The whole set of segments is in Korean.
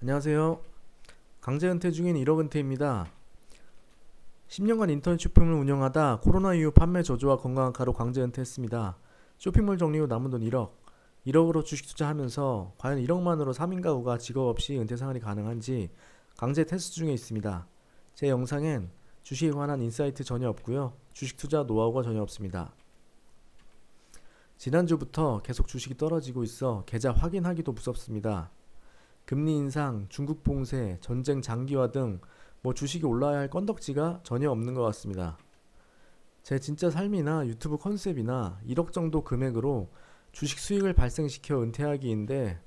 안녕하세요. 강제 은퇴 중인 1억 은퇴입니다. 10년간 인터넷 쇼핑을 운영하다 코로나 이후 판매 저조와 건강 악화로 강제 은퇴했습니다. 쇼핑몰 정리 후 남은 돈 1억. 1억으로 주식 투자하면서 과연 1억만으로 3인 가구가 직업 없이 은퇴 생활이 가능한지 강제 테스트 중에 있습니다. 제 영상엔 주식에 관한 인사이트 전혀 없고요. 주식 투자 노하우가 전혀 없습니다. 지난주부터 계속 주식이 떨어지고 있어 계좌 확인하기도 무섭습니다. 금리 인상, 중국 봉쇄, 전쟁 장기화 등 뭐 주식이 올라야 할 건덕지가 전혀 없는 것 같습니다. 제 진짜 삶이나 유튜브 컨셉이나 1억 정도 금액으로 주식 수익을 발생시켜 은퇴하기인데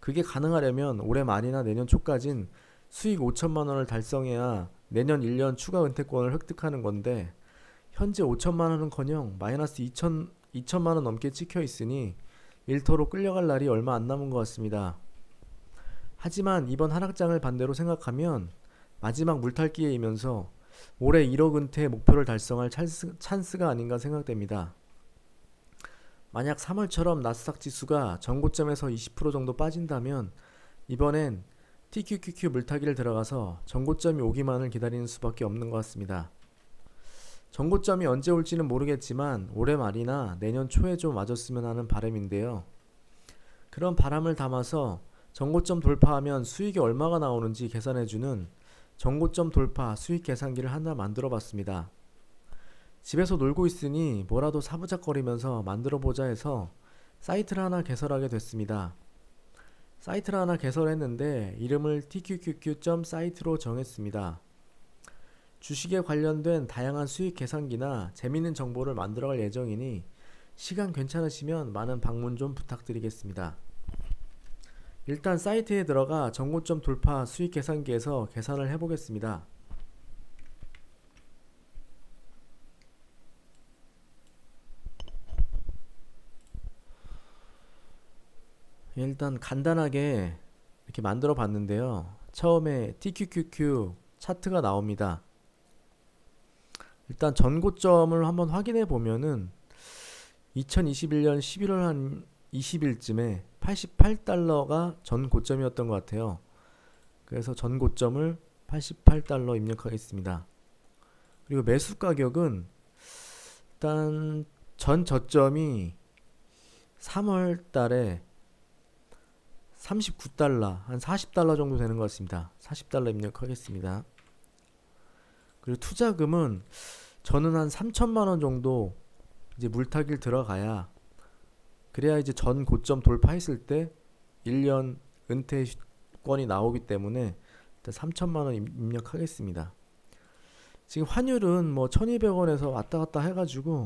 그게 가능하려면 올해 말이나 내년 초까진 수익 5천만 원을 달성해야 내년 1년 추가 은퇴권을 획득하는 건데 현재 5천만 원은커녕 마이너스 2천 2천만 원 넘게 찍혀 있으니 일터로 끌려갈 날이 얼마 안 남은 것 같습니다. 하지만 이번 하락장을 반대로 생각하면 마지막 물탈기회이면서 올해 1억 은퇴 목표를 달성할 찬스, 찬스가 아닌가 생각됩니다. 만약 3월처럼 나스닥 지수가 전고점에서 20% 정도 빠진다면 이번엔 TQQQ 물타기를 들어가서 전고점이 오기만을 기다리는 수밖에 없는 것 같습니다. 전고점이 언제 올지는 모르겠지만 올해 말이나 내년 초에 좀 와줬으면 하는 바람인데요. 그런 바람을 담아서 전고점 돌파하면 수익이 얼마가 나오는지 계산해주는 전고점 돌파 수익 계산기를 하나 만들어 봤습니다. 집에서 놀고 있으니 뭐라도 사부작거리면서 만들어 보자 해서 사이트를 하나 개설하게 됐습니다. 사이트를 하나 개설했는데 이름을 tqqq.site로 정했습니다. 주식에 관련된 다양한 수익 계산기나 재미있는 정보를 만들어갈 예정이니 시간 괜찮으시면 많은 방문 좀 부탁드리겠습니다. 일단 사이트에 들어가 정고점 돌파 수익 계산기에서 계산을 해보겠습니다. 일단 간단하게 이렇게 만들어 봤는데요. 처음에 TQQQ 차트가 나옵니다. 일단 전고점을 한번 확인해 보면은 2021년 11월 한 20일쯤에 88달러가 전 고점이었던 것 같아요. 그래서 전 고점을 88달러 입력하겠습니다. 그리고 매수 가격은 일단 전 저점이 3월 달에 39달러, 한 40달러 정도 되는 것 같습니다. 40달러 입력하겠습니다. 그리고 투자금은 저는 한 3천만 원 정도 이제 물타기를 들어가야 그래야 이제 전 고점 돌파했을 때 1년 은퇴권이 나오기 때문에 일단 3천만 원 입력하겠습니다. 지금 환율은 뭐 1200원에서 왔다 갔다 해가지고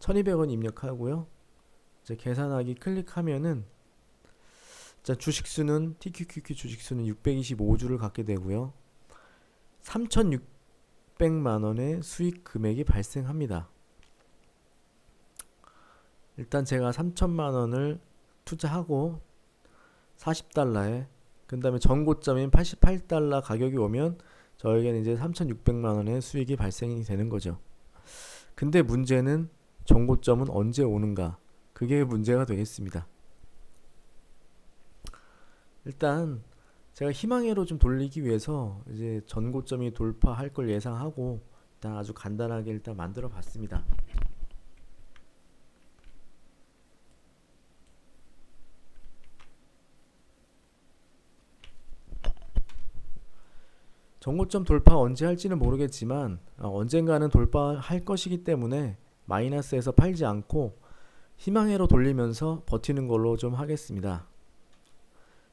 1200원 입력하고요. 이제 계산하기 클릭하면은 자 주식수는 TQQQ 주식수는 625주를 갖게 되고요. 3,600만 원의 수익 금액이 발생합니다. 일단 제가 3천만 원을 투자하고 40달러에 그 다음에 전고점인 88달러 가격이 오면 저에게는 이제 3,600만 원의 수익이 발생이 되는 거죠. 근데 문제는 전고점은 언제 오는가? 그게 문제가 되겠습니다. 일단 제가 희망회로 좀 돌리기 위해서 이제 전고점이 돌파할 걸 예상하고 일단 아주 간단하게 일단 만들어 봤습니다. 정고점 돌파 언제 할지는 모르겠지만 어, 언젠가는 돌파할 것이기 때문에 마이너스에서 팔지 않고 희망회로 돌리면서 버티는 걸로 좀 하겠습니다.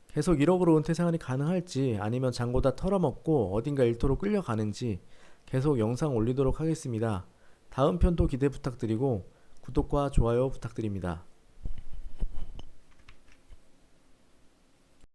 계속 1억으로 은퇴 생활이 가능할지 아니면 장고 다 털어먹고 어딘가 일터로 끌려가는지 계속 영상 올리도록 하겠습니다. 다음 편도 기대 부탁드리고 구독과 좋아요 부탁드립니다.